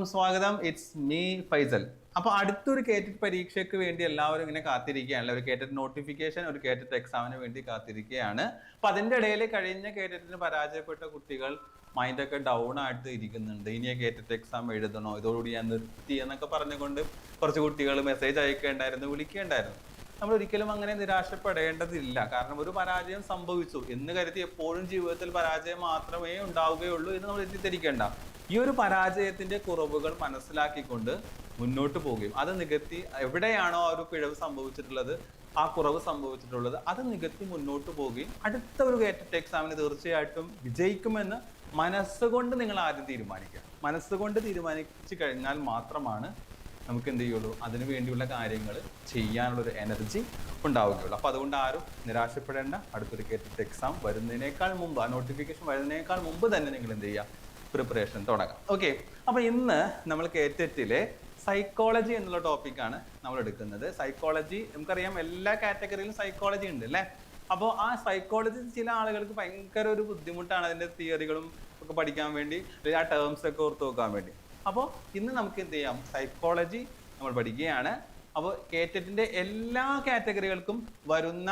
എല്ലാവർക്കും സ്വാഗതം. It's me Faisal. അപ്പോൾ അടുത്തൊരു കേറ്റഡ് പരീക്ഷയ്ക്ക് വേണ്ടി എല്ലാവരും ഇങ്ങനെ കാത്തിരിക്കുകയാണ് ഒരു കേറ്റഡ് നോട്ടിഫിക്കേഷൻ ഒരു കേറ്റഡ് എക്സാമിന് വേണ്ടി കാത്തിരിക്കുകയാണ്. അപ്പൊ അതിന്റെ ഇടയിൽ കഴിഞ്ഞ കേറ്റഡിന് പരാജയപ്പെട്ട കുട്ടികൾ മൈൻഡൊക്കെ ഡൗൺ ആയിട്ട് ഇരിക്കുന്നുണ്ട്. ഇനിയെ കേറ്റഡ് എക്സാം എഴുതണോ? ഇതോടുകൂടി ഞാൻ നിർത്തി എന്നൊക്കെ പറഞ്ഞുകൊണ്ട് കുറച്ച് കുട്ടികൾ മെസ്സേജ് അയക്കേണ്ടായിരുന്നു വിളിക്കേണ്ടായിരുന്നു. നമ്മൾ ഒരിക്കലും അങ്ങനെ നിരാശപ്പെടേണ്ടതില്ല. കാരണം ഒരു പരാജയം സംഭവിച്ചു. എന്ന് കരുതി എപ്പോഴും ജീവിതത്തിൽ പരാജയം മാത്രമേ ഉണ്ടാവുകയുള്ളൂ എന്ന് നമ്മൾ തെറ്റിദ്ധരിക്കേണ്ട. ഈ ഒരു പരാജയത്തിന്റെ കുറവുകൾ മനസ്സിലാക്കിക്കൊണ്ട് മുന്നോട്ട് പോവുകയും അത് നികത്തി എവിടെയാണോ ആ ഒരു പിഴവ് സംഭവിച്ചിട്ടുള്ളത് ആ കുറവ് സംഭവിച്ചിട്ടുള്ളത് അത് നികത്തി മുന്നോട്ട് പോവുകയും അടുത്ത ഒരു ഗേറ്റഡ് എക്സാമിന് തീർച്ചയായിട്ടും വിജയിക്കുമെന്ന് മനസ്സുകൊണ്ട് നിങ്ങൾ ആദ്യം തീരുമാനിക്കുക. മനസ്സുകൊണ്ട് തീരുമാനിച്ചു കഴിഞ്ഞാൽ മാത്രമാണ് നമുക്ക് എന്ത് ചെയ്യുള്ളൂ? അതിനു വേണ്ടിയുള്ള കാര്യങ്ങൾ ചെയ്യാനുള്ള ഒരു എനർജി ഉണ്ടാവുകയുള്ളൂ. അപ്പോൾ അതുകൊണ്ട് ആരും നിരാശപ്പെടേണ്ട. അടുത്തൊരു കേട്ടിട്ട് എക്സാം വരുന്നതിനേക്കാൾ മുമ്പ് ആ നോട്ടിഫിക്കേഷൻ വരുന്നതിനേക്കാൾ മുമ്പ് തന്നെ നിങ്ങൾ എന്ത് ചെയ്യുക? പ്രിപ്പറേഷൻ തുടങ്ങാം. ഓക്കെ അപ്പോൾ ഇന്ന് നമ്മൾ കേറ്ററ്റിലെ സൈക്കോളജി എന്നുള്ള ടോപ്പിക്കാണ് നമ്മൾ എടുക്കുന്നത്. സൈക്കോളജി നമുക്കറിയാം എല്ലാ കാറ്റഗറിയിലും സൈക്കോളജി ഉണ്ട് അല്ലേ? അപ്പോൾ ആ സൈക്കോളജി ചില ആളുകൾക്ക് ഭയങ്കര ഒരു ബുദ്ധിമുട്ടാണ് അതിന്റെ തിയറികളും ഒക്കെ പഠിക്കാൻ വേണ്ടി ആ ടേംസ് ഒക്കെ ഓർത്ത് നോക്കാൻ വേണ്ടി. അപ്പോൾ ഇന്ന് നമുക്ക് എന്ത് ചെയ്യാം? സൈക്കോളജി നമ്മൾ പഠിക്കുകയാണ്. അപ്പോൾ കേറ്ററ്റിന്റെ എല്ലാ കാറ്റഗറികൾക്കും വരുന്ന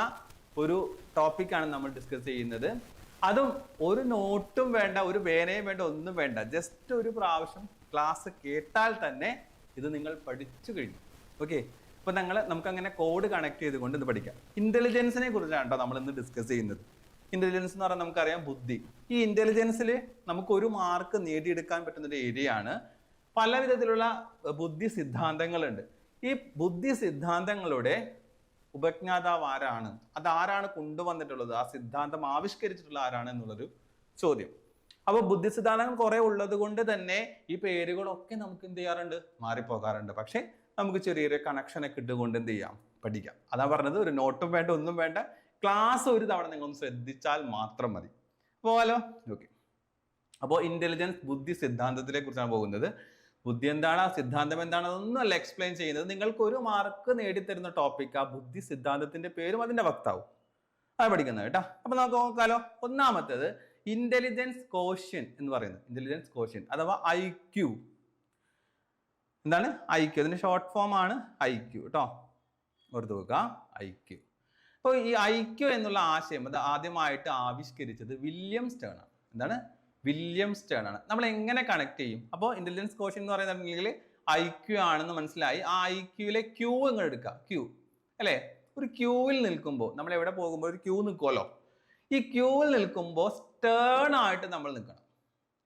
ഒരു ടോപ്പിക്കാണ് നമ്മൾ ഡിസ്കസ് ചെയ്യുന്നത്. അതും ഒരു നോട്ടും വേണ്ട ഒരു പേനയും വേണ്ട ഒന്നും വേണ്ട. ജസ്റ്റ് ഒരു പ്രാവശ്യം ക്ലാസ് കേട്ടാൽ തന്നെ ഇത് നിങ്ങൾ പഠിച്ചു കഴിഞ്ഞു. ഓക്കെ ഇപ്പൊ ഞങ്ങൾ നമുക്ക് അങ്ങനെ കോഡ് കണക്ട് ചെയ്തുകൊണ്ട് ഇത് പഠിക്കാം. ഇന്റലിജൻസിനെ കുറിച്ചാണ് കേട്ടോ നമ്മൾ ഇന്ന് ഡിസ്കസ് ചെയ്യുന്നത്. ഇന്റലിജൻസ് എന്ന് പറഞ്ഞാൽ നമുക്കറിയാം ബുദ്ധി. ഈ ഇന്റലിജൻസിൽ നമുക്ക് ഒരു മാർക്ക് നേടിയെടുക്കാൻ പറ്റുന്ന ഒരു ഏരിയ ആണ് പല വിധത്തിലുള്ള ബുദ്ധി സിദ്ധാന്തങ്ങളുണ്ട്. ഈ ബുദ്ധി സിദ്ധാന്തങ്ങളുടെ ഉപജ്ഞാതാവ് ആരാണ്? അത് ആരാണ് കൊണ്ടുവന്നിട്ടുള്ളത്? ആ സിദ്ധാന്തം ആവിഷ്കരിച്ചിട്ടുള്ള ആരാണ് എന്നുള്ളൊരു ചോദ്യം. അപ്പോൾ ബുദ്ധി സിദ്ധാന്തങ്ങൾ കുറെ ഉള്ളത് കൊണ്ട് തന്നെ ഈ പേരുകളൊക്കെ നമുക്ക് എന്ത് ചെയ്യാറുണ്ട്? മാറിപ്പോകാറുണ്ട്. പക്ഷേ നമുക്ക് ചെറിയൊരു കണക്ഷനൊക്കെ ഇട്ടുകൊണ്ട് എന്ത് ചെയ്യാം? പഠിക്കാം. അതാ പറഞ്ഞത് ഒരു നോട്ടും വേണ്ട ഒന്നും വേണ്ട. ക്ലാസ് ഒരു തവണ നിങ്ങൾ ശ്രദ്ധിച്ചാൽ മാത്രം മതി. പോവാലോ? ഓക്കെ അപ്പോൾ ഇന്റലിജൻസ് ബുദ്ധി സിദ്ധാന്തത്തിനെ കുറിച്ചാണ് പോകുന്നത്. ബുദ്ധി എന്താണ് സിദ്ധാന്തം എന്താണ്? അതൊന്നും അല്ല എക്സ്പ്ലെയിൻ ചെയ്യുന്നത്. നിങ്ങൾക്ക് ഒരു മാർക്ക് നേടിത്തരുന്ന ടോപ്പിക് ആ ബുദ്ധി സിദ്ധാന്തത്തിന്റെ പേരും അതിന്റെ വക്താവും. അത് പഠിക്കുന്നത് കേട്ടോ. അപ്പൊ നമുക്ക് നോക്കാലോ. ഒന്നാമത്തേത് ഇന്റലിജൻസ് കോഷ്യൻ എന്ന് പറയുന്നത്. ഇന്റലിജൻസ് കോഷ്യൻ അഥവാ ഐ ക്യു എന്താണ്? ഐ ക്യു അതിന്റെ ഷോർട്ട് ഫോം ആണ് ഐ ക്യു കേട്ടോ. ഓർത്ത് വെക്കുക. ഐ ക്യു അപ്പോൾ ഈ ഐ ക്യു എന്നുള്ള ആശയം അത് ആദ്യമായിട്ട് ആവിഷ്കരിച്ചത് വില്യം സ്റ്റേൺ ആണ് എന്താണ്? വില്യം സ്റ്റേൺ ആണ്. നമ്മൾ എങ്ങനെ കണക്ട് ചെയ്യും? അപ്പോൾ ഇന്റലിജൻസ് കോഷൻ എന്ന് പറയുന്നുണ്ടെങ്കിൽ ഐ ക്യു ആണെന്ന് മനസ്സിലായി. ആ ഐ ക്യൂവിലെ ക്യൂ അങ്ങ് എടുക്കുക. ക്യൂ അല്ലേ? ഒരു ക്യൂവിൽ നിൽക്കുമ്പോൾ നമ്മൾ എവിടെ പോകുമ്പോൾ ഒരു ക്യൂ നിൽക്കുമല്ലോ ഈ ക്യൂവിൽ നിൽക്കുമ്പോൾ സ്റ്റേൺ ആയിട്ട് നമ്മൾ നിൽക്കണം.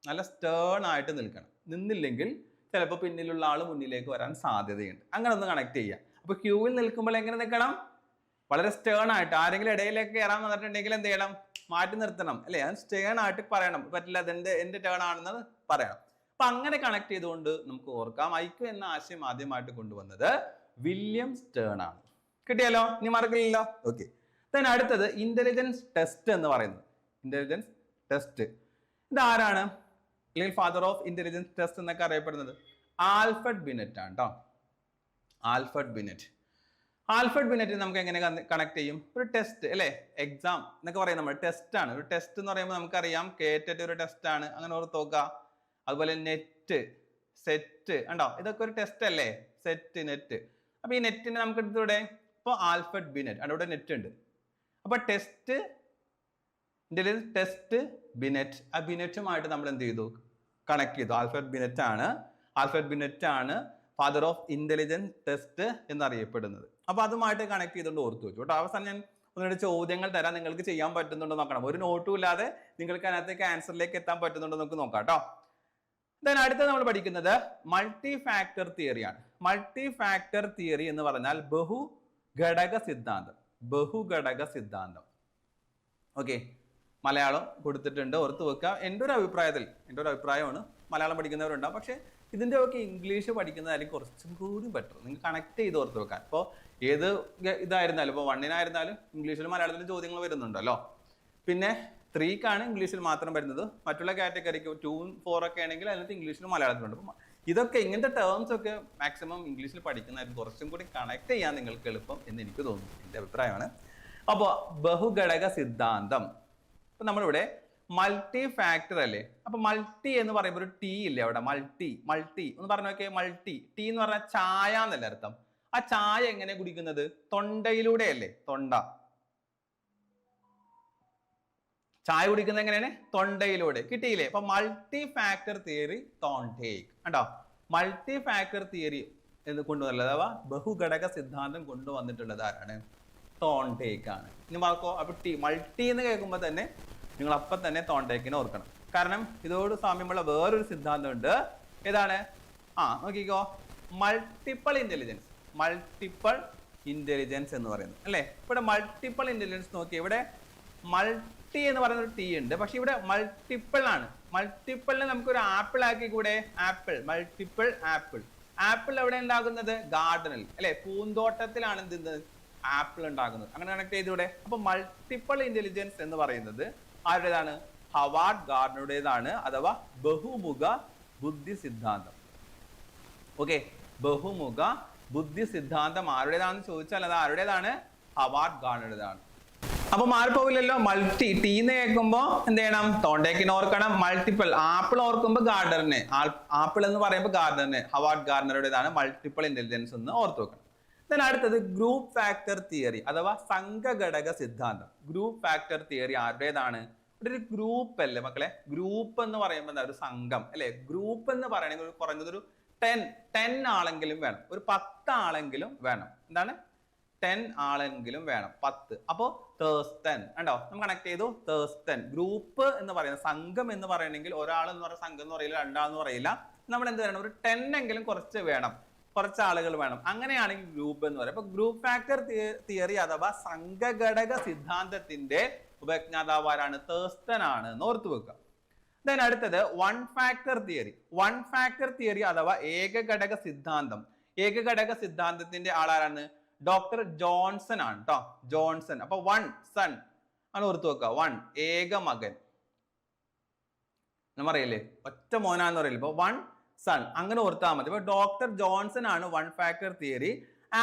നല്ല സ്റ്റേൺ ആയിട്ട് നിൽക്കണം. നിന്നില്ലെങ്കിൽ ചിലപ്പോൾ പിന്നിലുള്ള ആൾ മുന്നിലേക്ക് വരാൻ സാധ്യതയുണ്ട്. അങ്ങനെ ഒന്ന് കണക്ട് ചെയ്യുക. അപ്പോൾ ക്യൂവിൽ നിൽക്കുമ്പോൾ എങ്ങനെ നിൽക്കണം? വളരെ സ്റ്റേൺ ആയിട്ട്. ആരെങ്കിലും ഇടയിലേക്ക് കയറാൻ വന്നിട്ടുണ്ടെങ്കിൽ എന്ത് ചെയ്യണം? മാറ്റി നിർത്തണം. അല്ലെ? അത് സ്റ്റേൺ ആയിട്ട് പറയണം. പറ്റില്ല അതെന്റെ എന്റെ ടേൺ ആണെന്ന് പറയണം. അപ്പൊ അങ്ങനെ കണക്ട് ചെയ്തുകൊണ്ട് നമുക്ക് ഓർക്കാം. ഐക്യു എന്ന ആശയം ആദ്യമായിട്ട് കൊണ്ടുവന്നത് വില്യം സ്റ്റേൺ ആണ്. കിട്ടിയാലോ ഇനി മറക്കില്ലല്ലോ? ഓക്കെ ദെൻ അടുത്തത് ഇന്റലിജൻസ് ടെസ്റ്റ് എന്ന് പറയുന്നത്. ഇന്റലിജൻസ് ടെസ്റ്റ് ഇത് ആരാണ് അല്ലെങ്കിൽ ഫാദർ ഓഫ് ഇന്റലിജൻസ് ടെസ്റ്റ് എന്നൊക്കെ അറിയപ്പെടുന്നത്? ആൽഫർഡ് ബിനറ്റ് ആണ് കേട്ടോ ആൽഫർഡ് ബിനെറ്റ്. ആൽഫർഡ് ബിനറ്റ് നമുക്ക് എങ്ങനെ കണക്ട് ചെയ്യും? ഒരു ടെസ്റ്റ് അല്ലേ? എക്സാം എന്നൊക്കെ പറയും നമ്മൾ ടെസ്റ്റ് ആണ്. ഒരു ടെസ്റ്റ് എന്ന് പറയുമ്പോൾ നമുക്കറിയാം കേറ്ററ്റ് ഒരു ടെസ്റ്റ് ആണ്. അങ്ങനെ ഓർത്ത് നോക്കുക. അതുപോലെ നെറ്റ് സെറ്റ് ഉണ്ടോ ഇതൊക്കെ ഒരു ടെസ്റ്റ് അല്ലേ? സെറ്റ് നെറ്റ് അപ്പൊ ഈ നെറ്റിനെ നമുക്ക് എടുത്തൂടെ? ഇപ്പോൾ ആൽഫർഡ് ബിനറ്റ് അവിടെ നെറ്റ് ഉണ്ട്. അപ്പൊ ടെസ്റ്റ് ടെസ്റ്റ് ബിനറ്റ്. ആ ബിനറ്റുമായിട്ട് നമ്മൾ എന്ത് ചെയ്തു? കണക്ട് ചെയ്തു. ആൽഫർഡ് ബിനറ്റ് ആണ് ആൽഫർഡ് ബിനറ്റ് ആണ് ഫാദർ ഓഫ് ഇന്റലിജൻസ് ടെസ്റ്റ് എന്നറിയപ്പെടുന്നത്. അപ്പൊ അതുമായിട്ട് കണക്ട് ചെയ്തുകൊണ്ട് ഓർത്തു വെച്ചു. കേട്ടോ അവസാനം ഞാൻ ഒന്നുകൂടെ ചോദ്യങ്ങൾ തരാൻ നിങ്ങൾക്ക് ചെയ്യാൻ പറ്റുന്നുണ്ടോ നോക്കണം. ഒരു നോട്ടും ഇല്ലാതെ നിങ്ങൾക്ക് അതിനകത്തേക്ക് ആൻസറിലേക്ക് എത്താൻ പറ്റുന്നുണ്ടോ നമുക്ക് നോക്കാം കേട്ടോ. ദെൻ അടുത്ത നമ്മൾ പഠിക്കുന്നത് മൾട്ടി ഫാക്ടർ തിയറിയാണ് മൾട്ടി ഫാക്ടർ തിയറി എന്ന് പറഞ്ഞാൽ ബഹു ഘടക സിദ്ധാന്തം. ബഹുഘടക സിദ്ധാന്തം. ഓക്കെ മലയാളം കൊടുത്തിട്ടുണ്ട് ഓർത്ത് വെക്കുക. എന്റെ ഒരു അഭിപ്രായത്തിൽ എന്റെ ഒരു അഭിപ്രായമാണ് മലയാളം പഠിക്കുന്നവരുണ്ടാവും. പക്ഷേ ഇതിന്റെ ഒക്കെ ഇംഗ്ലീഷ് പഠിക്കുന്നതായിരിക്കും കുറച്ചും കൂടി ബെറ്റർ നിങ്ങൾ കണക്ട് ചെയ്ത് ഓർത്ത് വെക്കാൻ ഇപ്പോൾ ഏത് ഇതായിരുന്നാലും ഇപ്പോൾ വണ്ണിനായിരുന്നാലും ഇംഗ്ലീഷിലും മലയാളത്തിലും ചോദ്യങ്ങൾ വരുന്നുണ്ടല്ലോ പിന്നെ ത്രീക്കാണ് ഇംഗ്ലീഷിൽ മാത്രം വരുന്നത്. മറ്റുള്ള കാറ്റഗറിക്ക് ടൂ ഫോർ ഒക്കെ ആണെങ്കിൽ അതിനകത്ത് ഇംഗ്ലീഷിലും മലയാളത്തിലുണ്ട് അപ്പം ഇതൊക്കെ ഇങ്ങനത്തെ ടേംസ് ഒക്കെ മാക്സിമം ഇംഗ്ലീഷിൽ പഠിക്കുന്നതായിരിക്കും. കുറച്ചും കൂടി കണക്ട് ചെയ്യാൻ നിങ്ങൾക്ക് എളുപ്പം എന്ന് എനിക്ക് തോന്നുന്നു. എന്റെ അഭിപ്രായമാണ്. അപ്പോൾ ബഹുഘടക സിദ്ധാന്തം. ഇപ്പം നമ്മളിവിടെ മൾട്ടി ഫാക്ടർ അല്ലേ? അപ്പൊ മൾട്ടി എന്ന് പറയുമ്പോൾ ഒരു ടീ ഇല്ലേ അവിടെ? മൾട്ടി മൾട്ടി ഒന്ന് പറഞ്ഞു നോക്കിയേ മൾട്ടി ടീ എന്ന് പറഞ്ഞാൽ ചായ എന്നല്ലേ അർത്ഥം? ആ ചായ എങ്ങനെ കുടിക്കുന്നത്? തൊണ്ടയിലൂടെ അല്ലേ? തൊണ്ട. ചായ കുടിക്കുന്നത് എങ്ങനെയാണ്? തൊണ്ടയിലൂടെ. കിട്ടിയില്ലേ? അപ്പൊ മൾട്ടി ഫാക്ടർ തിയറി തോണ്ടേക്ക് കണ്ടോ? മൾട്ടി ഫാക്ടർ തിയറി എന്ന് കൊണ്ടുവന്നുള്ളത് അഥവാ ബഹുഘടക സിദ്ധാന്തം കൊണ്ടുവന്നിട്ടുള്ളത് ആരാണ്? തോണ്ടേക്ക് ആണ്. ഇനി മാർക്കോ അപ്പൊ ടി മൾട്ടി എന്ന് കേൾക്കുമ്പോൾ തന്നെ നിങ്ങൾ അപ്പം തന്നെ തോണ്ടേക്കിനെ ഓർക്കണം. കാരണം ഇതോട് സാമ്യമുള്ള വേറൊരു സിദ്ധാന്തം ഉണ്ട് ഏതാണ്? ആ നോക്കിക്കോ. മൾട്ടിപ്പിൾ ഇന്റലിജൻസ് മൾട്ടിപ്പിൾ ഇന്റലിജൻസ് എന്ന് പറയുന്നത്. അല്ലേ? ഇവിടെ മൾട്ടിപ്പിൾ ഇന്റലിജൻസ് നോക്കി ഇവിടെ മൾട്ടി എന്ന് പറയുന്ന ഒരു ടി ഉണ്ട്. പക്ഷെ ഇവിടെ മൾട്ടിപ്പിൾ ആണ്. മൾട്ടിപ്പിളിനെ നമുക്ക് ഒരു ആപ്പിൾ ആക്കി കൂടെ ആപ്പിൾ. Multiple apple. ആപ്പിൾ എവിടെ ഉണ്ടാകുന്നത്? ഗാർഡനിൽ. അല്ലെ? പൂന്തോട്ടത്തിലാണ് എന്ത് ആപ്പിൾ ഉണ്ടാകുന്നത്. അങ്ങനെ കണക്ട് ചെയ്തൂടെ അപ്പൊ മൾട്ടിപ്പിൾ ഇന്റലിജൻസ് എന്ന് പറയുന്നത് ആരുടേതാണ്? ഹവാർഡ് ഗാർഡനുടേതാണ് അഥവാ ബഹുമുഖ ബുദ്ധി സിദ്ധാന്തം ഓക്കെ ബഹുമുഖ ബുദ്ധി സിദ്ധാന്തം ആരുടേതാണെന്ന് ചോദിച്ചാൽ അത് ആരുടേതാണ്? ഹവാർഡ് ഗാർഡനുടേതാണ്. അപ്പൊ മാറിപ്പോവില്ലല്ലോ മൾട്ടി ടീന്ന് കേൾക്കുമ്പോ എന്ത് ചെയ്യണം? തോണ്ടേക്കിന് ഓർക്കണം. മൾട്ടിപ്പിൾ ആപ്പിൾ ഓർക്കുമ്പോൾ ഗാർഡറിനെ ആപ്പിൾ എന്ന് പറയുമ്പോൾ ഗാർഡറിനെ ഹവാർഡ് ഗാർഡനറുടേതാണ് മൾട്ടിപ്പിൾ ഇന്റലിജൻസ് എന്ന് ഓർത്ത് വെക്കണം. Then അടുത്തത് ഗ്രൂപ്പ് ഫാക്ടർ തിയറി അഥവാ സംഘഘടക സിദ്ധാന്തം. ഗ്രൂപ്പ് ഫാക്ടർ തിയറി ആരുടേതാണ്? ഒരു ഗ്രൂപ്പ് അല്ലേ മക്കളെ? ഗ്രൂപ്പ് എന്ന് പറയുമ്പോൾ എന്താ? ഒരു സംഘം അല്ലെ? ഗ്രൂപ്പ് എന്ന് പറയണെങ്കിൽ കുറഞ്ഞത് ഒരു ടെൻ ടെൻ ആളെങ്കിലും വേണം. ഒരു പത്ത് ആളെങ്കിലും വേണം. എന്താണ്? ടെൻ ആളെങ്കിലും വേണം. പത്ത്. അപ്പോ തേഴ്സ്റ്റൻ ഉണ്ടോ നമ്മൾ കണക്ട് ചെയ്തു. തേഴ്സ്റ്റൻ ഗ്രൂപ്പ് എന്ന് പറയുന്നത് സംഘം എന്ന് പറയണമെങ്കിൽ ഒരാൾ എന്ന് പറയുന്ന സംഘം എന്ന് പറയില്ല രണ്ടാളെന്ന് പറയില്ല. നമ്മൾ എന്ത് വേണം ഒരു ടെൻ എങ്കിലും കുറച്ച് വേണം. കുറച്ച് ആളുകൾ വേണം. അങ്ങനെയാണെങ്കിൽ ഗ്രൂപ്പ് എന്ന് പറയും. അപ്പൊ ഗ്രൂപ്പ് ഫാക്ടർ തിയറി അഥവാ സംഘഘടക സിദ്ധാന്തത്തിന്റെ ഉപജ്ഞാതാവ് ആരാണ് ആണ് എന്ന് ഓർത്തു വെക്കുക. ദെൻ അടുത്തത് one factor theory one factor theory അഥവാ ഏകഘടക സിദ്ധാന്തം. ഏകഘടക സിദ്ധാന്തത്തിന്റെ ആളാരാണ്? ഡോക്ടർ ജോൺസൺ ആണ് കേട്ടോ ജോൺസൺ. അപ്പൊ വൺ സൺ ആണ് ഓർത്ത് വെക്കുക. വൺ ഏക മകൻ. നമ്മറിയില്ലേ ഒറ്റ മോനാന്ന് പറയില്ല? ഇപ്പൊ വൺ സൺ അങ്ങനെ ഓർത്താൽ മതി. ഇപ്പൊ ഡോക്ടർ ജോൺസൺ ആണ് വൺ ഫാക്ടർ തിയറി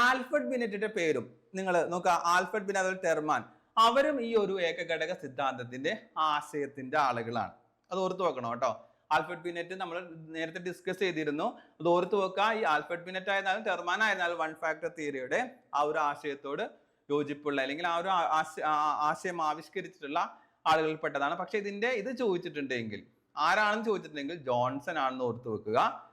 ആൽഫർഡ് ബിനറ്റിന്റെ പേരും നിങ്ങൾ നോക്കുക ആൽഫർഡ് ബിൻ അതുപോലെ ടെർമാൻ അവരും ഈ ഒരു ഏകഘടക സിദ്ധാന്തത്തിന്റെ ആശയത്തിന്റെ ആളുകളാണ്. അത് ഓർത്ത് വെക്കണം കേട്ടോ. ആൽഫർഡ് ബിനറ്റ് നമ്മൾ നേരത്തെ ഡിസ്കസ് ചെയ്തിരുന്നു. അത് ഓർത്ത് വെക്കുക ഈ ആൽഫർഡ് ബിനറ്റ് ആയിരുന്നാലും ടെർമാൻ ആയിരുന്നാലും വൺ ഫാക്ടർ തിയറിയുടെ ആ ഒരു ആശയത്തോട് യോജിപ്പുള്ള അല്ലെങ്കിൽ ആ ഒരു ആശയം ആവിഷ്കരിച്ചിട്ടുള്ള ആളുകളിൽപ്പെട്ടതാണ്. പക്ഷെ ഇതിന്റെ ഇത് ചോദിച്ചിട്ടുണ്ടെങ്കിൽ ആരാണെന്ന് ചോദിച്ചിട്ടുണ്ടെങ്കിൽ ജോൺസൺ ആണെന്ന് ഓർത്ത് വെക്കുക.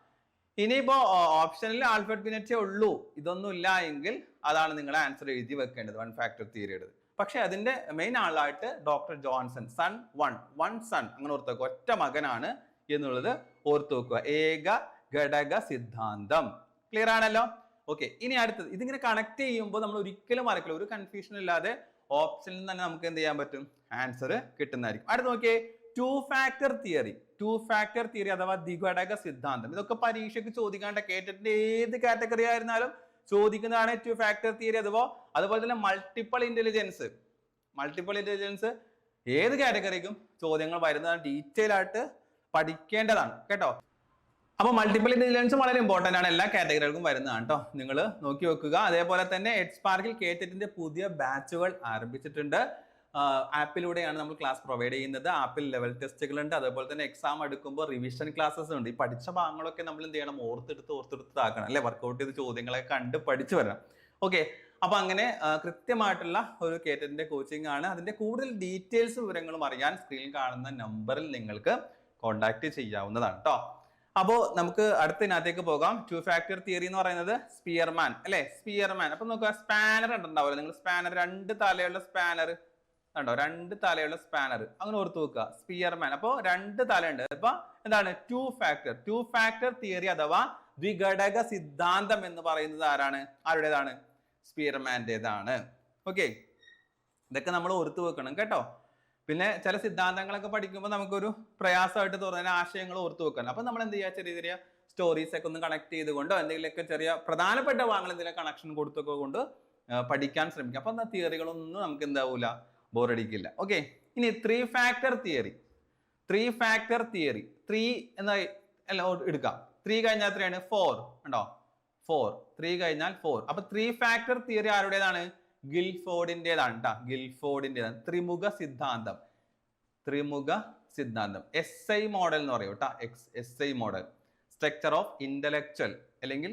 ഇനിയിപ്പോ ഓപ്ഷനിൽ ആൽഫർഡ് ബിനറ്റേ ഉള്ളൂ. ഇതൊന്നും ഇല്ല എങ്കിൽ അതാണ് നിങ്ങൾ ആൻസർ എഴുതി വെക്കേണ്ടത് വൺ ഫാക്ടർ തിയറിയുടെ പക്ഷെ അതിന്റെ മെയിൻ ആളായിട്ട് doctor Johnson son one one son അങ്ങനെ ഓർത്ത് വെക്കുക. ഒറ്റ മകനാണ് എന്നുള്ളത് ഓർത്ത് വെക്കുക. ഏക ഘടക സിദ്ധാന്തം. ക്ലിയർ ആണല്ലോ? ഓക്കെ ഇനി അടുത്തത്. ഇതിങ്ങനെ കണക്ട് ചെയ്യുമ്പോൾ നമ്മൾ ഒരിക്കലും മറക്കില്ല. ഒരു കൺഫ്യൂഷൻ ഇല്ലാതെ ഓപ്ഷനിൽ തന്നെ നമുക്ക് എന്ത് ചെയ്യാൻ പറ്റും? ആൻസർ കിട്ടുന്നതായിരിക്കും. അടുത്ത് നോക്കിയേ. Two factor theory two factor theory അഥവാ ദ്വിഘടക സിദ്ധാന്തം. ഇതൊക്കെ പരീക്ഷയ്ക്ക് ചോദിക്കാണ്ട കേട്ടിട്ട് ഏത് കാറ്റഗറി ആയിരുന്നാലും ചോദിക്കുന്നതാണ് ടു ഫാക്ടർ തിയറി അഥവാ അതുപോലെ തന്നെ മൾട്ടിപ്പിൾ ഇന്റലിജൻസ് മൾട്ടിപ്പിൾ ഇന്റലിജൻസ് ഏത് കാറ്റഗറിക്കും ചോദ്യങ്ങൾ വരുന്നതാണ് ഡീറ്റെയിൽ ആയിട്ട് പഠിക്കേണ്ടതാണ്. കേട്ടോ? അപ്പൊ മൾട്ടിപ്പിൾ ഇന്റലിജൻസ് വളരെ ഇമ്പോർട്ടന്റ് ആണ്. എല്ലാ കാറ്റഗറികൾക്കും വരുന്നതാണ് കേട്ടോ നിങ്ങൾ നോക്കി വെക്കുക. അതേപോലെ തന്നെ എഡ്സ് പാർക്കിൽ കേറ്ററ്റിന്റെ പുതിയ ബാച്ചുകൾ ആരംഭിച്ചിട്ടുണ്ട്. ആപ്പിലൂടെയാണ് നമ്മൾ ക്ലാസ് പ്രൊവൈഡ് ചെയ്യുന്നത്. ആപ്പിൽ ലെവൽ ടെസ്റ്റുകളുണ്ട് അതേപോലെ തന്നെ എക്സാം എടുക്കുമ്പോൾ റിവിഷൻ ക്ലാസ്സസ് ഉണ്ട്. ഈ പഠിച്ച ഭാഗങ്ങളൊക്കെ നമ്മൾ എന്ത് ചെയ്യണം? ഓർത്തെടുത്ത് ഓർത്തെടുത്ത് ആക്കണം അല്ലെ? വർക്കൗട്ട് ചെയ്ത് ചോദ്യങ്ങളെ കണ്ട് പഠിച്ചു വരണം. ഓക്കെ അപ്പൊ അങ്ങനെ കൃത്യമായിട്ടുള്ള ഒരു കേറ്ററ്റിന്റെ കോച്ചിങ് ആണ്. അതിന്റെ കൂടുതൽ ഡീറ്റെയിൽസ് വിവരങ്ങളും അറിയാൻ സ്ക്രീനിൽ കാണുന്ന നമ്പറിൽ നിങ്ങൾക്ക് കോൺടാക്ട് ചെയ്യാവുന്നതാണ് കേട്ടോ അപ്പോൾ നമുക്ക് അടുത്ത ഇതിനകത്തേക്ക് പോകാം. ടു ഫാക്ടർ തിയറി എന്ന് പറയുന്നത് സ്പിയർമാൻ അല്ലെ? സ്പിയർമാൻ അപ്പൊ നോക്കുക സ്പാനർ ഉണ്ടാവില്ല നിങ്ങൾ സ്പാനർ രണ്ട് തലയുള്ള സ്പാനർ കണ്ടോ? രണ്ട് തലയുള്ള സ്പാനർ അങ്ങനെ ഓർത്ത് വെക്കുക. സ്പിയർമാൻ അപ്പോൾ രണ്ട് തലയുണ്ട്. അപ്പൊ എന്താണ്? Two factor two factor theory അഥവാ ദ്വിഘടക സിദ്ധാന്തം എന്ന് പറയുന്നത് ആരാണ്? ആരുടേതാണ്? സ്പിയർമാന്റെതാണ് ഓക്കെ ഇതൊക്കെ നമ്മൾ ഓർത്ത് വെക്കണം കേട്ടോ. പിന്നെ ചില സിദ്ധാന്തങ്ങളൊക്കെ പഠിക്കുമ്പോൾ നമുക്കൊരു പ്രയാസമായിട്ട് തോന്നുന്ന ആശയങ്ങൾ ഓർത്ത് വെക്കണം. അപ്പൊ നമ്മൾ എന്ത് ചെയ്യുക? ചെറിയ ചെറിയ സ്റ്റോറീസ് ഒക്കെ ഒന്ന് കണക്ട് ചെയ്തുകൊണ്ടോ എന്തെങ്കിലുമൊക്കെ ചെറിയ പ്രധാനപ്പെട്ട ഭാഗങ്ങൾ എന്തെങ്കിലും കണക്ഷൻ കൊടുത്തൊക്കെ കൊണ്ട് പഠിക്കാൻ ശ്രമിക്കുക. അപ്പൊ എന്താ തിയറികളൊന്നും നമുക്ക് എന്താവൂല ബോറടിക്കില്ല ഓക്കെ ഇനി three factor theory three factor theory three എന്ന അല്ല എടുക്കാം. ത്രീ കഴിഞ്ഞാൽ എത്രയാണ്? ഫോർ ഉണ്ടോ ഫോർ ത്രീ കഴിഞ്ഞാൽ ഫോർ അപ്പൊ ത്രീ ഫാക്ടർ തിയറി ആരുടേതാണ്? ഗിൽഫോർഡിന്റെതാണ് കേട്ടോ ഗിൽഫോർഡിന്റെതാണ് ത്രിമുഖ സിദ്ധാന്തം. ത്രിമുഖ സിദ്ധാന്തം. എസ് ഐ മോഡൽ എന്ന് പറയും കേട്ടോ X S I model structure of intellectual അല്ലെങ്കിൽ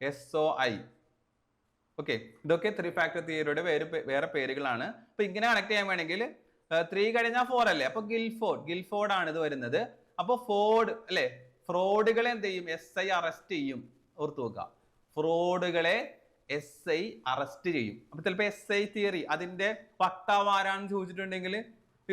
എസ് ഒ ഐ ഓക്കെ ഇതൊക്കെ ത്രീ ഫാക്ടർ തിയറിയുടെ വേറെ വേറെ പേരുകളാണ്. അപ്പൊ ഇങ്ങനെ കണക്ട് ചെയ്യാൻ വേണമെങ്കിൽ ത്രീ കഴിഞ്ഞാൽ ഫോർ അല്ലേ? അപ്പൊ ഗിൽഫോർഡ് ഗിൽഫോർഡ് ആണ് ഇത് വരുന്നത്. അപ്പൊ ഫോർഡ് അല്ലെ? ഫ്രോഡുകളെ എന്ത് ചെയ്യും? എസ് ഐ അറസ്റ്റ് ചെയ്യും. ഓർത്തു വെക്കുക. ഫ്രോഡുകളെ എസ് ഐ അറസ്റ്റ് ചെയ്യും. അപ്പൊ ചിലപ്പോ എസ് ഐ തിയറി അതിന്റെ വക്താവ് ആരാണെന്ന് ചോദിച്ചിട്ടുണ്ടെങ്കിൽ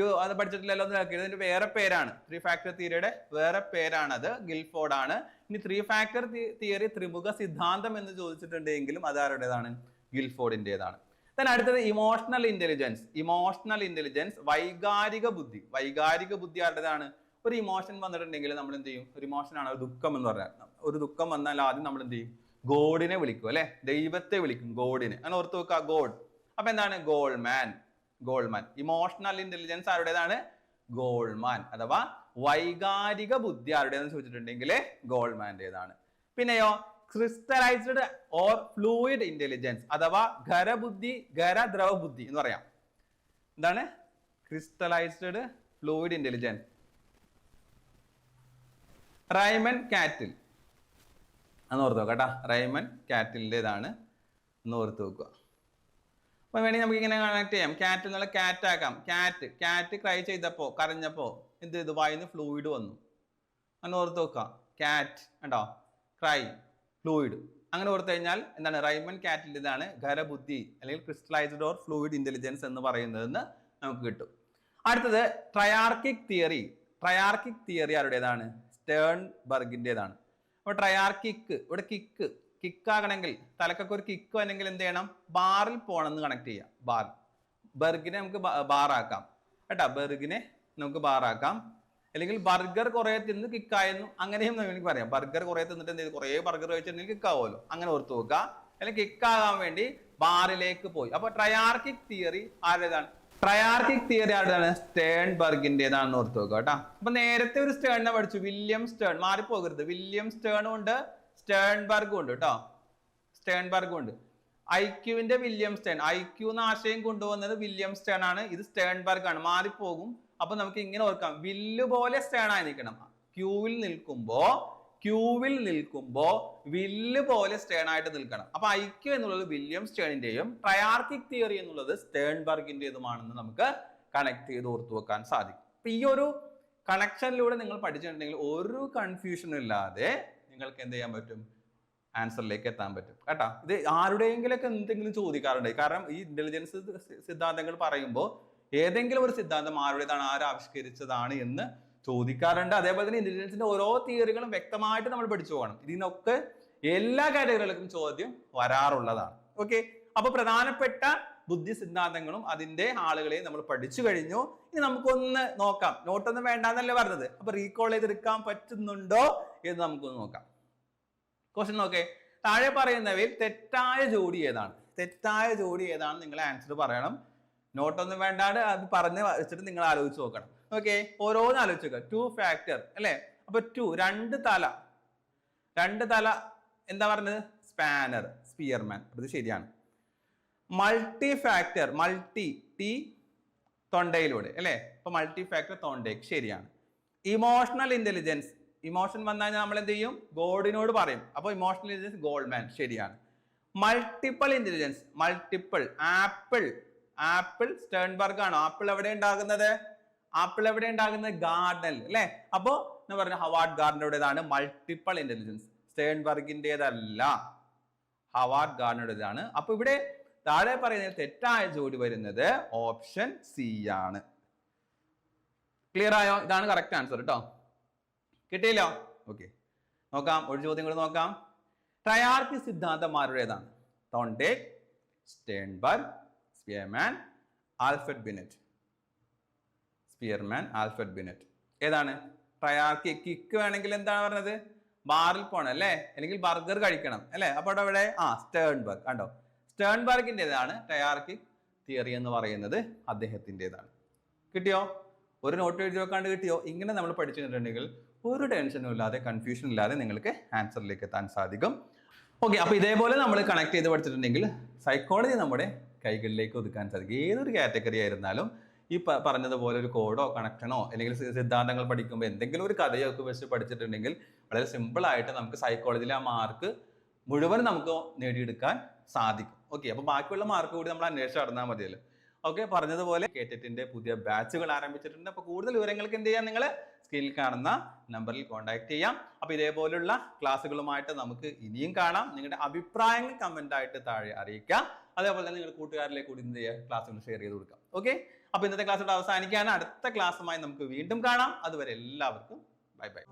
അത് പഠിച്ചിട്ടില്ലല്ലോ എന്ന് കേൾക്കരുത്. ഇതിന്റെ വേറെ പേരാണ്. ത്രീ ഫാക്ടർ തിയറിയുടെ വേറെ പേരാണ് അത് ഗിൽഫോർഡ് ആണ്. ഇനി ത്രീ ഫാക്ടർ തിയറി ത്രിമുഖ സിദ്ധാന്തം എന്ന് ചോദിച്ചിട്ടുണ്ടെങ്കിലും അത് ആരുടേതാണ്? ഗിൽഫോർഡിന്റെതാണ് ദൻ അടുത്തത് ഇമോഷണൽ ഇന്റലിജൻസ് ഇമോഷണൽ ഇന്റലിജൻസ് വൈകാരിക ബുദ്ധി. വൈകാരിക ബുദ്ധി ആരുടേതാണ്? ഒരു ഇമോഷൻ വന്നിട്ടുണ്ടെങ്കിൽ നമ്മൾ എന്ത് ചെയ്യും? ഒരു ഇമോഷൻ ആണ് ഒരു ദുഃഖം എന്ന് പറഞ്ഞാൽ. ഒരു ദുഃഖം വന്നാൽ ആദ്യം നമ്മൾ എന്ത് ചെയ്യും? ഗോഡിനെ വിളിക്കും അല്ലെ? ദൈവത്തെ വിളിക്കും ഗോഡിനെ. അങ്ങനെ ഓർത്ത് വെക്കുക ഗോഡ്. അപ്പൊ എന്താണ്? ഗോൾമാൻ ഗോൾമാൻ ഇമോഷണൽ ഇന്റലിജൻസ് ആരുടേതാണ്? ഗോൾമാൻ അഥവാ വൈകാരിക ബുദ്ധി ആരുടേതെന്ന് ചോദിച്ചിട്ടുണ്ടെങ്കിൽ ഗോൾമാന്റെതാണ് പിന്നെയോ ക്രിസ്റ്റലൈസ്ഡ് ഓർ ഫ്ലൂയിഡ് ഇന്റലിജൻസ് അഥവാ ഖരബുദ്ധി ഖരദ്രവ ബുദ്ധി എന്ന് പറയാം. എന്താണ്? ക്രിസ്റ്റലൈസ്ഡ് ഫ്ലൂയിഡ് ഇന്റലിജൻസ് റൈമൻ കാറ്റിൽ എന്ന് ഓർത്ത് നോക്കാം കേട്ടോ. റൈമൻ കാറ്റിലിന്റെതാണ് എന്ന് ഓർത്ത് വെക്കുക അപ്പൊ വേണമെങ്കിൽ നമുക്ക് ഇങ്ങനെ കണക്ട് ചെയ്യാം കാറ്റ് എന്നുള്ള കാറ്റ് ആക്കാം. കാറ്റ് കാറ്റ് ക്രൈ ചെയ്തപ്പോ കരഞ്ഞപ്പോ എന്ത് ചെയ്തു? വായിന്ന് ഫ്ലൂയിഡ് വന്നു. അങ്ങനെ ഓർത്ത് വെക്കുക കാറ്റ് കണ്ടോ? ക്രൈ ഫ്ലൂയിഡ് അങ്ങനെ ഓർത്ത് കഴിഞ്ഞാൽ എന്താണ്? റൈമൻ കാറ്റിന്റെതാണ് ഖരബുദ്ധി അല്ലെങ്കിൽ ക്രിസ്റ്റലൈസ്ഡ് ഓർ ഫ്ലൂയിഡ് ഇന്റലിജൻസ് എന്ന് പറയുന്നതെന്ന് നമുക്ക് കിട്ടും. അടുത്തത് ട്രയാർക്കിക് തിയറി ട്രയാർക്കിക് തിയറി ആരുടേതാണ്? സ്റ്റേൺ ബർഗിന്റെതാണ് അപ്പോൾ ട്രയാർക്കിക്ക് ഇവിടെ കിക്ക് കിക്ക് ആകണമെങ്കിൽ തലക്കൊക്കെ ഒരു കിക്ക് വന്നെങ്കിൽ എന്ത് ചെയ്യണം? ബാറിൽ പോകണമെന്ന് കണക്ട് ചെയ്യാം. ബാർ ബർഗിനെ നമുക്ക് ബാറാക്കാം കേട്ടാ? ബർഗിനെ നമുക്ക് ബാറാക്കാം അല്ലെങ്കിൽ ബർഗർ കുറെ തിന്ന് കിക്കായെന്നു അങ്ങനെയും എനിക്ക് പറയാം. ബർഗർ കുറെ തിന്നിട്ട് എന്ത് ചെയ്തു? കുറെ ബർഗർ കഴിച്ചിട്ടുണ്ടെങ്കിൽ കിക്കാവുമല്ലോ അങ്ങനെ ഓർത്ത് നോക്കുക. അല്ലെങ്കിൽ കിക്കാകാൻ വേണ്ടി ബാറിലേക്ക് പോയി. അപ്പൊ ട്രയാർക്കിക് തിയറി ആരുടേതാണ്? ട്രയാർക്കിക് തിയറി ആരുടേതാണ്? സ്റ്റേൺ ബർഗിന്റെതാണെന്ന് ഓർത്ത് നോക്കുക കേട്ടോ. അപ്പൊ നേരത്തെ ഒരു സ്റ്റേണിനെ പഠിച്ചു. William Stern. മാറിപ്പോകരുത്. വില്യം സ്റ്റേണും ഉണ്ട്. സ്റ്റേൺബർഗും ഉണ്ട് കേട്ടോ. സ്റ്റേൺബർഗും ഉണ്ട്. ഐ ക്യുവിന്റെ വില്യം സ്റ്റേൺ. ഐക്യു ക്യു എന്ന ആശയം കൊണ്ടുവന്നത് വില്യം സ്റ്റേൺ ആണ്. ഇത് സ്റ്റേൺബർഗ് ആണ്. മാറിപ്പോകും. അപ്പൊ നമുക്ക് ഇങ്ങനെ ഓർക്കാം. വില്ലു പോലെ സ്റ്റേൺ ആയി നിൽക്കണം ക്യൂവിൽ നിൽക്കുമ്പോ ക്യൂവിൽ നിൽക്കുമ്പോ വില്ല് പോലെ സ്റ്റേൺ ആയിട്ട് നിൽക്കണം. അപ്പൊ ഐക്യു ക്യു എന്നുള്ളത് വില്യം സ്റ്റേണിന്റെയും ട്രയാർക്കിക് തിയറി എന്നുള്ളത് സ്റ്റേൺബർഗിന്റേതുമാണെന്ന് നമുക്ക് കണക്ട് ചെയ്ത് ഓർത്തു വെക്കാൻ സാധിക്കും. അപ്പൊ ഈ ഒരു കണക്ഷനിലൂടെ നിങ്ങൾ പഠിച്ചിട്ടുണ്ടെങ്കിൽ ഒരു കൺഫ്യൂഷനും ഇല്ലാതെ നിങ്ങൾക്ക് എന്ത് ചെയ്യാൻ പറ്റും? ആൻസറിലേക്ക് എത്താൻ പറ്റും. കേട്ടോ? ഇത് ആരുടെയെങ്കിലൊക്കെ എന്തെങ്കിലും ചോദിക്കാറുണ്ട്. കാരണം ഈ ഇന്റലിജൻസ് സിദ്ധാന്തങ്ങൾ പറയുമ്പോൾ ഏതെങ്കിലും ഒരു സിദ്ധാന്തം ആരുടേതാണ് ആര് ആവിഷ്കരിച്ചതാണ് എന്ന് ചോദിക്കാറുണ്ട്. അതേപോലെ തന്നെ ഇന്റലിജൻസിന്റെ ഓരോ തിയറികളും വ്യക്തമായിട്ട് നമ്മൾ പഠിച്ചു പോകണം. ഇതിനൊക്കെ എല്ലാ കാറ്റഗറികൾക്കും ചോദ്യം വരാറുള്ളതാണ്. ഓക്കെ അപ്പൊ പ്രധാനപ്പെട്ട ബുദ്ധി സിദ്ധാന്തങ്ങളും അതിന്റെ ആളുകളെയും നമ്മൾ പഠിച്ചു കഴിഞ്ഞു. ഇനി നമുക്കൊന്ന് നോക്കാം. നോട്ടൊന്നും വേണ്ടെന്നല്ലേ പറഞ്ഞത്. അപ്പൊ റീകോൾ ചെയ്തെടുക്കാൻ പറ്റുന്നുണ്ടോ എന്ന് നമുക്കൊന്ന് നോക്കാം. ക്വസ്റ്റ്യൻ നോക്കേ. താഴെ പറയുന്നവയിൽ തെറ്റായ ജോഡി ഏതാണ്? തെറ്റായ ജോഡി ഏതാണ് നിങ്ങൾ ആൻസർ പറയണം. നോട്ടൊന്നും വേണ്ടാണ്ട് അത് പറഞ്ഞ് വെച്ചിട്ട് നിങ്ങൾ ആലോചിച്ച് നോക്കണം. ഓക്കെ ഓരോന്ന് ആലോചിച്ച് നോക്കുക ടു ഫാക്ടർ അല്ലേ? അപ്പൊ ടു രണ്ട് തല. രണ്ട് തല എന്താ പറഞ്ഞത്? സ്പാനർ സ്പിയർമാൻ അത് ശരിയാണ്. മൾട്ടി ഫാക്ടർ മൾട്ടി ടി തൊണ്ടയിലൂടെ അല്ലേ? അപ്പൊ മൾട്ടി ഫാക്ടർ തൊണ്ടയ്ക്ക് ശരിയാണ്. ഇമോഷണൽ ഇന്റലിജൻസ് ഇമോഷൻ വന്നു കഴിഞ്ഞാൽ നമ്മൾ എന്ത് ചെയ്യും? ഗോഡിനോട് പറയും. അപ്പോൾ ഇമോഷണൽ ഇന്റലിജൻസ് ഗോൾഡ്മാൻ ശരിയാണ്. Multiple intelligence multiple apple apple Sternberg ആണോ? ആപ്പിൾ എവിടെ ഉണ്ടാകുന്നത്? ആപ്പിൾ എവിടെ ഉണ്ടാകുന്നത്? ഗാർഡനിൽ അല്ലേ? അപ്പോ എന്ന് പറഞ്ഞ ഹവാർഡ് ഗാർഡനുടേതാണ് മൾട്ടിപ്പിൾ ഇന്റലിജൻസ് സ്റ്റേൺബർഗിന്റെതല്ല ഹവാർഡ് ഗാർഡനുടേതാണ്. അപ്പൊ ഇവിടെ താഴെ പറയുന്നതിൽ തെറ്റായ ജോഡി വരുന്നത് ഓപ്ഷൻ സി ആണ്. ക്ലിയർ ആയോ? ഇതാണ് കറക്റ്റ് ആൻസർ കേട്ടോ കിട്ടിയില്ലോ? ഓക്കെ നോക്കാം. ഒരു ചോദ്യം കൂടി നോക്കാം. ട്രയാർക്കി സിദ്ധാന്തമാരുടേതാണ് Thorndike Sternberg Spearman Alfred Binet. Spearman Alfred Binet. ഏതാണ്? ട്രയാർക്കി കിക്ക് വേണമെങ്കിൽ എന്താണ് പറഞ്ഞത്? ബാറിൽ പോകണം അല്ലേ? അല്ലെങ്കിൽ ബർഗർ കഴിക്കണം അല്ലേ? അപ്പോൾ അവിടെ ആ സ്റ്റേൺബർഗ്. കണ്ടോ? സ്റ്റേൺബർഗിന്റെതാണ് ട്രയാർക്കി തിയറി എന്ന് പറയുന്നത്. അദ്ദേഹത്തിന്റെതാണ് കിട്ടിയോ? ഒരു നോട്ട് എഴുതി വെക്കാണ്ട് കിട്ടിയോ? ഇങ്ങനെ നമ്മൾ പഠിച്ചിട്ടുണ്ടെങ്കിൽ ഒരു ടെൻഷനും ഇല്ലാതെ കൺഫ്യൂഷൻ ഇല്ലാതെ നിങ്ങൾക്ക് ആൻസറിലേക്ക് എത്താൻ സാധിക്കും. ഓക്കെ അപ്പോൾ ഇതേപോലെ നമ്മൾ കണക്ട് ചെയ്ത് പഠിച്ചിട്ടുണ്ടെങ്കിൽ സൈക്കോളജി നമ്മുടെ കൈകളിലേക്ക് ഒതുക്കാൻ സാധിക്കും. ഏതൊരു കാറ്റഗറി ആയിരുന്നാലും ഈ പറഞ്ഞതുപോലെ ഒരു കോഡോ കണക്ഷനോ അല്ലെങ്കിൽ സിദ്ധാന്തങ്ങൾ പഠിക്കുമ്പോൾ എന്തെങ്കിലും ഒരു കഥയോ ഒക്കെ വെച്ച് പഠിച്ചിട്ടുണ്ടെങ്കിൽ വളരെ സിമ്പിൾ ആയിട്ട് നമുക്ക് സൈക്കോളജിയിലെ ആ മാർക്ക് മുഴുവൻ നമുക്ക് നേടിയെടുക്കാൻ സാധിക്കും. ഓക്കെ അപ്പോൾ ബാക്കിയുള്ള മാർക്ക് കൂടി നമ്മൾ അന്വേഷിച്ച് നടന്നാൽ മതിയല്ലോ. ഓക്കെ പറഞ്ഞതുപോലെ കേറ്ററ്റിന്റെ പുതിയ ബാച്ചുകൾ ആരംഭിച്ചിട്ടുണ്ട്. അപ്പോൾ കൂടുതൽ വിവരങ്ങൾക്ക് എന്ത് ചെയ്യാം നിങ്ങൾ സ്ക്രീനിൽ കാണുന്ന നമ്പറിൽ കോൺടാക്ട് ചെയ്യാം. അപ്പോൾ ഇതേപോലുള്ള ക്ലാസ്സുകളുമായിട്ട് നമുക്ക് ഇനിയും കാണാം. നിങ്ങളുടെ അഭിപ്രായങ്ങൾ കമന്റ് ആയിട്ട് താഴെ അറിയിക്കാം. അതേപോലെ തന്നെ നിങ്ങളുടെ കൂട്ടുകാരിലേക്ക് കൂടി എന്ത് ചെയ്യുക ക്ലാസ്സുകൾ ഷെയർ ചെയ്ത് കൊടുക്കാം. ഓക്കെ അപ്പോൾ ഇന്നത്തെ ക്ലാസ് ഇവിടെ അവസാനിക്കുകയാണ്. അടുത്ത ക്ലാസ്സുമായി നമുക്ക് വീണ്ടും കാണാം. അതുവരെ എല്ലാവർക്കും ബൈ ബൈ